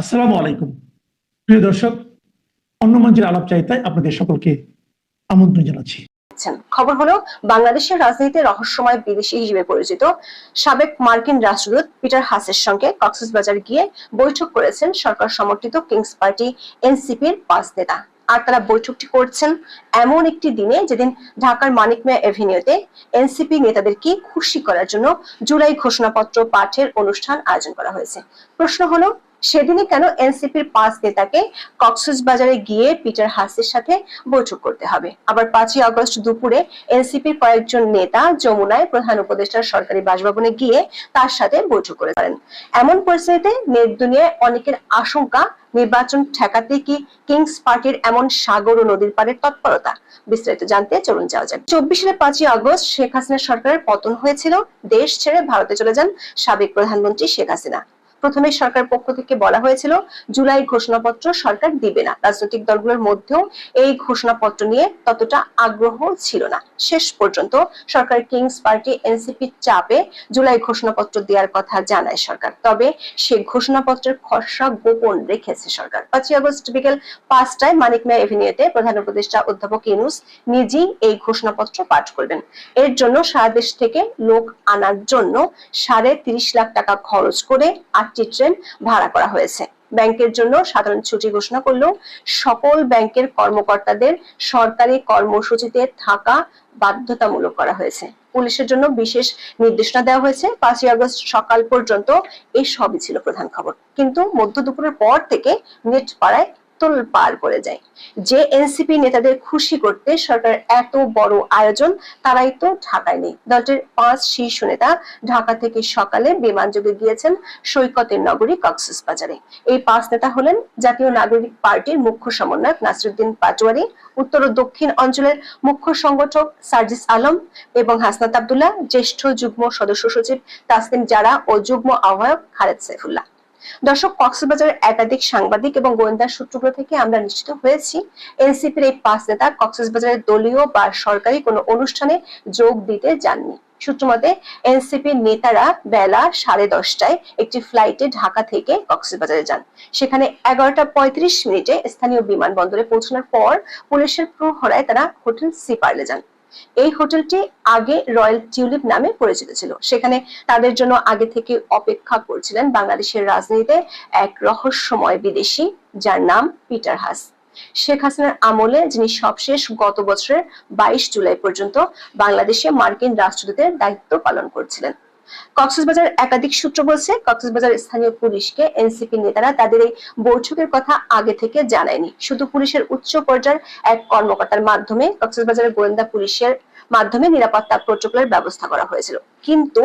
আসসালামু আলাইকুম। প্রিয় দর্শক অন্য মঞ্চের আলাপ চাইতায় আপনাদের সকলকে আমন্ত্রণ জানাচ্ছি। খবর হলো, বাংলাদেশের রাজনীতিতে রহস্যময় বিদেশি হিসেবে পরিচিত সাবেক মার্কিন রাষ্ট্রদূত পিটার হাসের সঙ্গে কক্সবাজার গিয়ে বৈঠক করেছেন সরকার সমর্থিত কিংস পার্টি এনসিপির পাঁচ নেতা। আর তারা বৈঠকটি করছেন এমন একটি দিনে যেদিন ঢাকার মানিক মিয়া এভিনিউতে এনসিপি নেতাদেরকে খুশি করার জন্য জুলাই ঘোষণাপত্র পাঠের অনুষ্ঠান আয়োজন করা হয়েছে। প্রশ্ন হলো সেদিনই কেন এনসিপির পাঁচ নেতাকে কক্সবাজারে গিয়ে পিটার হাসির সাথে বৈঠক করতে হবে? আবার পাঁচই আগস্ট দুপুরে এনসিপির কয়েকজন নেতা যমুনায় প্রধান উপদেষ্টার সরকারি বাসভবনে গিয়ে তার সাথে বৈঠক করে পারেন এমন পরিস্থিতিতে নেট দুনিয়ায় অনেকের আশঙ্কা, নির্বাচন ঠেকাতে কি কিংস পার্টির এমন সাগর ও নদীর পাড়ের তৎপরতা? বিস্তারিত জানতে চলুন যাওয়া যাক। চব্বিশ সালের পাঁচই আগস্ট শেখ হাসিনা সরকারের পতন হয়েছিল। দেশ ছেড়ে ভারতে চলে যান সাবেক প্রধানমন্ত্রী শেখ হাসিনা। প্রথমে সরকার পক্ষ থেকে বলা হয়েছিল, জুলাই ঘোষণাপত্র সরকার দিবে না। রাজনৈতিক দলগুলোর মধ্যেও এই ঘোষণাপত্র নিয়ে ততটা আগ্রহ ছিল না। শেষ পর্যন্ত সরকার কিংস পার্টি এনসিপি চাপে জুলাই ঘোষণাপত্র দেওয়ার কথা জানায় সরকার। তবে সে ঘোষণাপত্রের খসড়া গোপন রেখেছে সরকার। পাঁচই আগস্ট বিকেল পাঁচটায় মানিক মিয়া এভিনিউতে প্রধান উপদেষ্টা অধ্যাপক ইউনুস নিজেই এই ঘোষণাপত্র পাঠ করবেন। এর জন্য সারা দেশ থেকে লোক আনার জন্য সাড়ে তিরিশ লাখ টাকা খরচ করে আটটি ট্রেন ভাড়া করা হয়েছে। ব্যাংকের জন্য সাধারণ ছুটি ঘোষণা করলেও সকল ব্যাংকের কর্মকর্তাদের সরকারি কর্মসূচিতে থাকা বাধ্যতামূলক করা হয়েছে। পুলিশের জন্য বিশেষ নির্দেশনা দেওয়া হয়েছে। পাঁচই আগস্ট সকাল পর্যন্ত এই সবই ছিল প্রধান খবর। কিন্তু মধ্য দুপুরের পর থেকে নেট পাড়ায় তোল পার করে যায়। যে এনসিপি নেতাদের খুশি করতে সরকার এত বড় আয়োজন, তারাই তো ঢাকায় নেই। দলটির পাঁচ শীর্ষ নেতা ঢাকা থেকে সকালে বিমান যোগে গিয়েছেন সৈকতের নগরী কক্সবাজারে। এই পাঁচ নেতা হলেন জাতীয় নাগরিক পার্টির মুখ্য সমন্বয়ক নাসরুদ্দিন পাটোয়ারি, উত্তর ও দক্ষিণ অঞ্চলের মুখ্য সংগঠক সার্জিস আলম এবং হাসনাত আবদুল্লাহ, জ্যেষ্ঠ যুগ্ম সদস্য সচিব তাসলিম জারা ও যুগ্ম আহ্বায়ক খালেদ সাইফুল্লাহ। দর্শক, কক্সবাজারের একাধিক সাংবাদিক এবং গোয়েন্দা সূত্রগুলো থেকে আমরা নিশ্চিত হয়েছি, এনসিপির এই পাঁচ নেতা কক্সবাজারের দলীয় বা সরকারি কোনো অনুষ্ঠানে যোগ দিতে যাননি। সূত্রমতে এনসিপি নেতারা বেলা সাড়ে দশটায় একটি ফ্লাইটে ঢাকা থেকে কক্সবাজারে যান। সেখানে এগারোটা পঁয়ত্রিশ মিনিটে স্থানীয় বিমানবন্দরে পৌঁছানোর পর পুলিশের প্রহরায় তারা হোটেল সিপার্লে যান। এই হোটেলটি আগে রয়্যাল টিউলিপ নামে পরিচিত ছিল। সেখানে তাদের জন্য আগে থেকে অপেক্ষা করছিলেন বাংলাদেশের রাজনীতিতে এক রহস্যময় বিদেশি, যার নাম পিটার হাস। শেখ হাসিনার আমলে, যিনি সবশেষ গত বছরের বাইশ জুলাই পর্যন্ত বাংলাদেশে মার্কিন রাষ্ট্রদূতের দায়িত্ব পালন করছিলেন। কক্সবাজার একাধিক সূত্র বলছে, কক্সবাজার স্থানীয় পুলিশকে এনসিপি নেতারা তাদের এই বৈঠকের কথা আগে থেকে জানায়নি। শুধু পুলিশের উচ্চ পর্যায়ের এক কর্মকর্তার মাধ্যমে কক্সবাজারের গোয়েন্দা পুলিশের মাধ্যমে নিরাপত্তা প্রোটোকলের ব্যবস্থা করা হয়েছিল। কিন্তু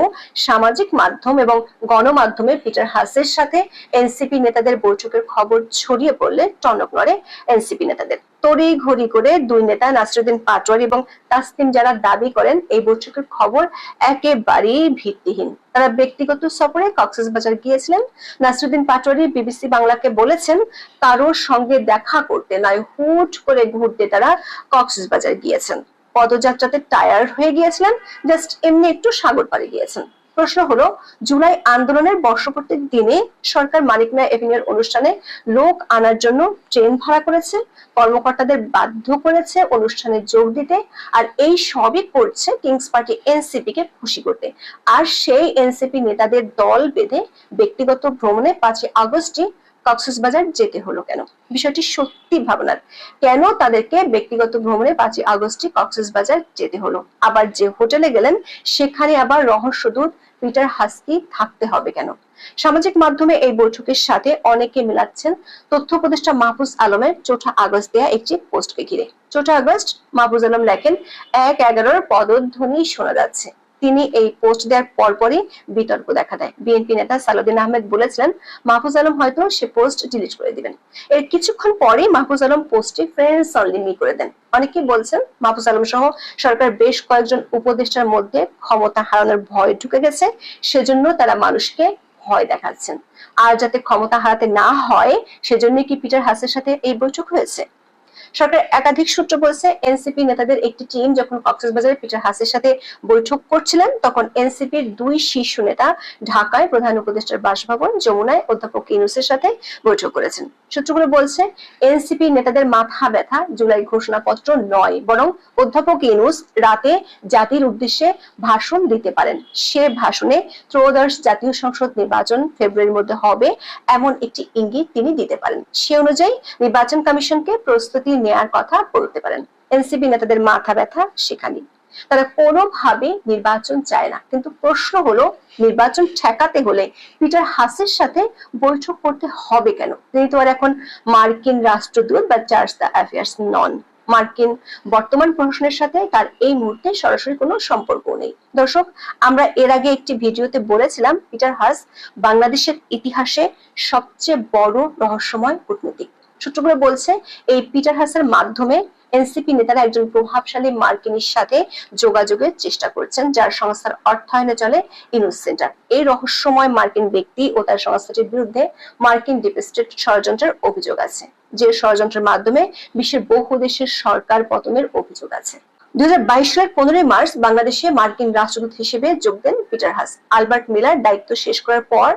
সামাজিক মাধ্যম এবং গণমাধ্যমে পিটার হাসের সাথে এনসিপি নেতাদের বৈঠকের খবর ছড়িয়ে পড়লে টনক নড়ে এনসিপি নেতাদের। তড়ি ঘড়ি করে দুই নেতা নাসরুদ্দিন পাটোয়ারি এবং তাসলিম যারা দাবি করেন, এই বৈঠকের খবর একেবারেই ভিত্তিহীন। তারা ব্যক্তিগত সফরে কক্সবাজার গিয়েছিলেন। নাসরুদ্দিন পাটোয়ারি বিবিসি বাংলাকে বলেছেন, কারোর সঙ্গে দেখা করতে নয়, হুট করে ঘুরতে তারা কক্সবাজার গিয়েছেন। পদযাত্রাতে টায়ার্ড হয়ে গিয়েছিলেন, জাস্ট এমনি একটু সাগর পাড়ে গিয়েছেন। প্রশ্ন হলো, জুলাই আন্দোলনের বর্ষপূর্তির দিনে সরকার মানিক মিয়া এভিনিউর অনুষ্ঠানে লোক আনার জন্য ট্রেন ভাড়া করেছে, কর্মকর্তাদের বাধ্য করেছে অনুষ্ঠানে যোগ দিতে, আর এই সবই করছে কিংস পার্টি এনসিপি কে খুশি করতে। আর সেই এনসিপি নেতাদের দল বেঁধে ব্যক্তিগত ভ্রমণে পাঁচই আগস্টই কক্সবাজার যেতে হলো কেন? বিষয়টি সত্যি ভাবনার। কেন তাদেরকে ব্যক্তিগত ভ্রমণে পাঁচই আগস্টে কক্সবাজার যেতে হলো? আবার যে হোটেলে গেলেন, সেখানে আবার রহস্যদূত পিটার হাস্কি থাকতে হবে কেন? সামাজিক মাধ্যমে এই বৈঠকের সাথে অনেকে মিলাচ্ছেন। তথ্য উপদেষ্টা মাহফুজ আলমের চৌঠা আগস্ট দেয়া একটি পোস্টকে ঘিরে। চৌঠা আগস্ট, মাহফুজ আলম লেখেন, এক এগারোর পদধ্বনি শোনা যাচ্ছে। তিনি এই পোস্ট দেওয়ার পরপরই বিতর্ক দেখা দেয়। বিএনপি নেতা সালাউদ্দিন আহমেদ বলেছিলেন, মাহফুজ আলম হয়তো সে পোস্ট ডিলিট করে দিবেন। এর কিছুক্ষণ পরেই মাহফুজ আলম পোস্টটি ফ্রেন্ডস অনলি করে দেন। অনেকে বলছেন, মাহফুজ আলম সহ সরকার বেশ কয়েকজন উপদেষ্টার মধ্যে ক্ষমতা হারানোর ভয় ঢুকে গেছে, সেজন্য তারা মানুষকে ভয় দেখাচ্ছেন। আর যাতে ক্ষমতা হারাতে না হয় সেজন্য কি পিটার হাসের সাথে এই বৈঠক হয়েছে? সরকারের একাধিক সূত্র বলছে, এনসিপি নেতাদের একটি টিম যখন কক্সবাজারে পিটার হাসের সাথে বৈঠক করছিলেন, তখন এনসিপির দুই শীর্ষ নেতা ঢাকায় প্রধান উপদেষ্টার বাসভবন, যমুনায় অধ্যাপক ইউনুসের সাথে বৈঠক করেছেন। সূত্রগুলো বলছে, এনসিপি নেতাদের মাথা ব্যথা জুলাই ঘোষণাপত্র নয়, বরং অধ্যাপক ইউনুস রাতে জাতির উদ্দেশ্যে ভাষণ দিতে পারেন। সে ভাষণে ত্রয়োদশ জাতীয় সংসদ নির্বাচন ফেব্রুয়ারির মধ্যে হবে, এমন একটি ইঙ্গিত তিনি দিতে পারেন। সে অনুযায়ী, নির্বাচন কমিশনকে প্রস্তুতি নেয়ার কথা বলতে পারেন। এনসিপি নেতাদের মাথা ব্যথা সেখানে। তারা কোনোভাবে নির্বাচন চায় না। কিন্তু প্রশ্ন হলো, নির্বাচন ঠেকাতে হলে পিটার হাসের সাথে বৈঠক করতে হবে কেন? তিনি তো আর এখন মার্কিন রাষ্ট্রদূত বা চার্জ দ্য অ্যাফেয়ার্স নন। মার্কিন বর্তমান প্রশাসনের সাথে তার এই মুহূর্তে সরাসরি কোনো সম্পর্ক নেই। দর্শক, আমরা এর আগে একটি ভিডিওতে বলেছিলাম, পিটার হাস বাংলাদেশের ইতিহাসে সবচেয়ে বড় রহস্যময় কূটনীতিক। সূত্রগুলো বলছে, এই পিটার হাসের মাধ্যমে এনসিপি নেতারা একজন প্রভাবশালী মার্কিনীর সাথে যোগাযোগের চেষ্টা করছেন, যার সংস্থার অর্থায়নে চলে ইনুস সেন্টার। এই রহস্যময় মার্কিন ব্যক্তি ও তার সংস্থাটির বিরুদ্ধে মার্কিন ডিপ স্টেট ষড়যন্ত্রের অভিযোগ আছে, যে ষড়যন্ত্রের মাধ্যমে বিশ্বের বহু দেশের সরকার পতনের অভিযোগ আছে। দুই হাজার বাইশ সালের পনেরোই মার্চ বাংলাদেশে মার্কিন রাষ্ট্রদূত হিসেবে যোগ দেন পিটার হাস। আলবার্ট মিলার দায়িত্ব শেষ করার পর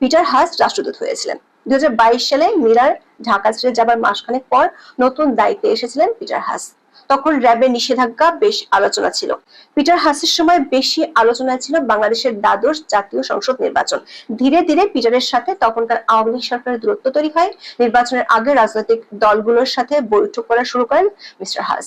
পিটার হাস রাষ্ট্রদূত হয়েছিলেন। দুই সালে মিলার ঢাকা ছেড়ে যাবার মাসখানেক পর নতুন দায়িত্বে এসেছিলেন পিটার হাস। তখন র্যাবের নিষেধাজ্ঞা বেশ আলোচনা ছিল। পিটার হাসের সময় বেশি আলোচনা ছিল বাংলাদেশের দ্বাদশ জাতীয় সংসদ নির্বাচন। ধীরে ধীরে পিটারের সাথে তখনকার আওয়ামী লীগ সরকারের দূরত্ব তৈরি হয়। নির্বাচনের আগে রাজনৈতিক দলগুলোর সাথে বৈঠক করা শুরু করেন মিস্টার হাস।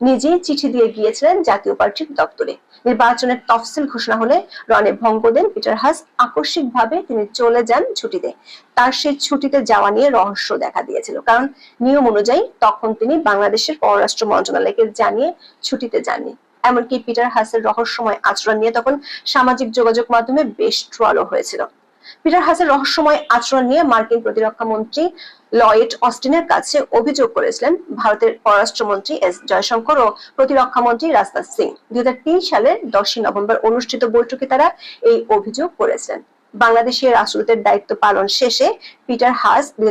নিজেই চিঠি দিয়ে গিয়েছিলেন জাতীয় পার্টির দপ্তরে। নির্বাচনের তফসিল ঘোষণা হলে রনে ভঙ্গ দেন পিটার হাস। আকস্মিকভাবে তিনি চলে যান ছুটিতে। তার সেই ছুটিতে যাওয়া নিয়ে রহস্য দেখা দিয়েছিল। কারণ নিয়ম অনুযায়ী তখন তিনি বাংলাদেশের পররাষ্ট্র মন্ত্রণালয়কে জানিয়ে ছুটিতে যাননি। এমনকি পিটার হাসের রহস্যময় আচরণ নিয়ে তখন সামাজিক যোগাযোগ মাধ্যমে বেশ ট্রলও হয়েছিল। পিটার হাসের রহস্যময় আচরণ নিয়ে মার্কিন প্রতিরক্ষা মন্ত্রী লয়েড অস্টিনের কাছে অভিযোগ করেছিলেন ভারতের পররাষ্ট্রমন্ত্রী এস জয়শঙ্কর ও প্রতিরক্ষা মন্ত্রী রাজনাথ সিং। দুই হাজার তিন সালের দশই নভেম্বর অনুষ্ঠিত বৈঠকে তারা এই অভিযোগ করেছিলেন। বাংলাদেশের রাষ্ট্রদূতের দায়িত্ব পালন শেষে পিটার হাস দুই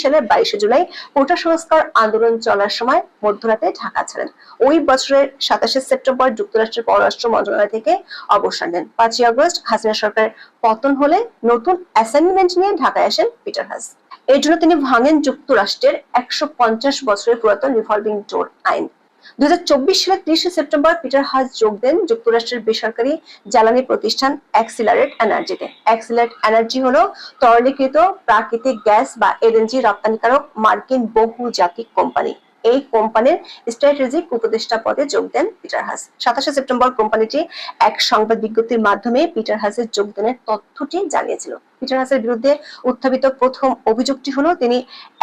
সালের বাইশে জুলাই কোটা সংস্কার আন্দোলন চলার সময় মধ্যরাতে ঢাকা ছাড়েন। ওই বছরের সাতাশে সেপ্টেম্বর যুক্তরাষ্ট্রের পররাষ্ট্র মন্ত্রণালয় থেকে অবসর নেন। পাঁচই আগস্ট হাসিনা সরকারের পতন হলে নতুন অ্যাসাইনমেন্ট নিয়ে ঢাকায় আসেন পিটার হাস এর জন্য তিনি ভাঙেন যুক্তরাষ্ট্রের একশো পঞ্চাশ বছরের পুরাতন রিভলভিং ডোর আইন। দুই হাজার চব্বিশ সালের ত্রিশে সেপ্টেম্বর পিটার হাস যোগ দেন যুক্তরাষ্ট্রের বেসরকারি জ্বালানি প্রতিষ্ঠান অ্যাক্সিলারেট এনার্জিতে। অ্যাক্সিলারেট এনার্জি হলো তরলীকৃত প্রাকৃতিক গ্যাস বা এলএনজি রপ্তানিকারক মার্কিন বহুজাতিক কোম্পানি। এই কোম্পানির স্ট্র্যাটেজিক উপদেষ্টা পদে যোগ দেন পিটার হাস। সাতাশে সেপ্টেম্বর কোম্পানিটি এক সংবাদ বিজ্ঞপ্তির মাধ্যমে পিটার হাসের যোগদানের তথ্যটি জানিয়েছিল। পিটার হাসের বিরুদ্ধে উত্থাপিত প্রথম অভিযোগটি হলো, তিনি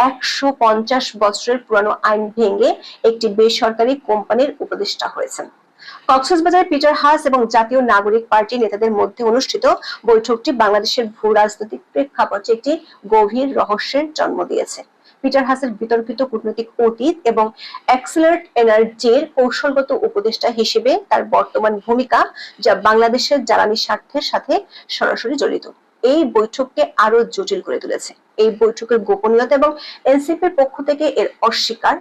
একশো পঞ্চাশ বছরের পুরানো আইন ভেঙে একটি বেসরকারি কোম্পানির উপদেষ্টা হয়েছেন। কক্সবাজারে পিটার হাস এবং জাতীয় নাগরিক পার্টি নেতাদের মধ্যে অনুষ্ঠিত বৈঠকটি বাংলাদেশের ভূ রাজনৈতিক প্রেক্ষাপটে একটি গভীর রহস্যের জন্ম দিয়েছে। পিটার হাসের বিতর্কিত কূটনৈতিক অতীত এবং অ্যাক্সেলারেট এনার্জির কৌশলগত উপদেষ্টা হিসেবে তার বর্তমান ভূমিকা, যা বাংলাদেশের জ্বালানি স্বার্থের সাথে সরাসরি জড়িত। এই বৈঠককে আরও জটিল করে তুলেছে। এই বৈঠকের গোপনীয়তা এবং এনসিপির পক্ষ থেকে এর অস্বীকার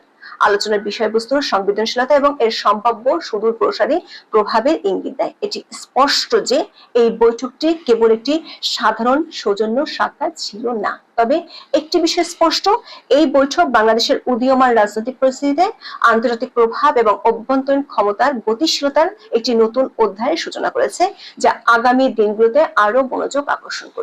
আলোচনার বিষয়বস্তুর সংবেদনশীলতা এবং এর সম্ভাব্য সুদূর প্রসারী প্রভাবের ইঙ্গিত দেয়। এটি স্পষ্ট যে এই বৈঠকটি কেবল একটি সাধারণ সৌজন্য সাক্ষাৎ ছিল না। তবে একটি বিষয় স্পষ্ট, এই বৈঠক বাংলাদেশের উদীয়মান রাজনৈতিক পরিস্থিতিতে আন্তর্জাতিক প্রভাব এবং অভ্যন্তরীণ ক্ষমতার গতিশীলতার একটি নতুন অধ্যায়ের সূচনা করেছে, যা আগামী দিনগুলোতে আরও মনোযোগ আকর্ষণ করবে।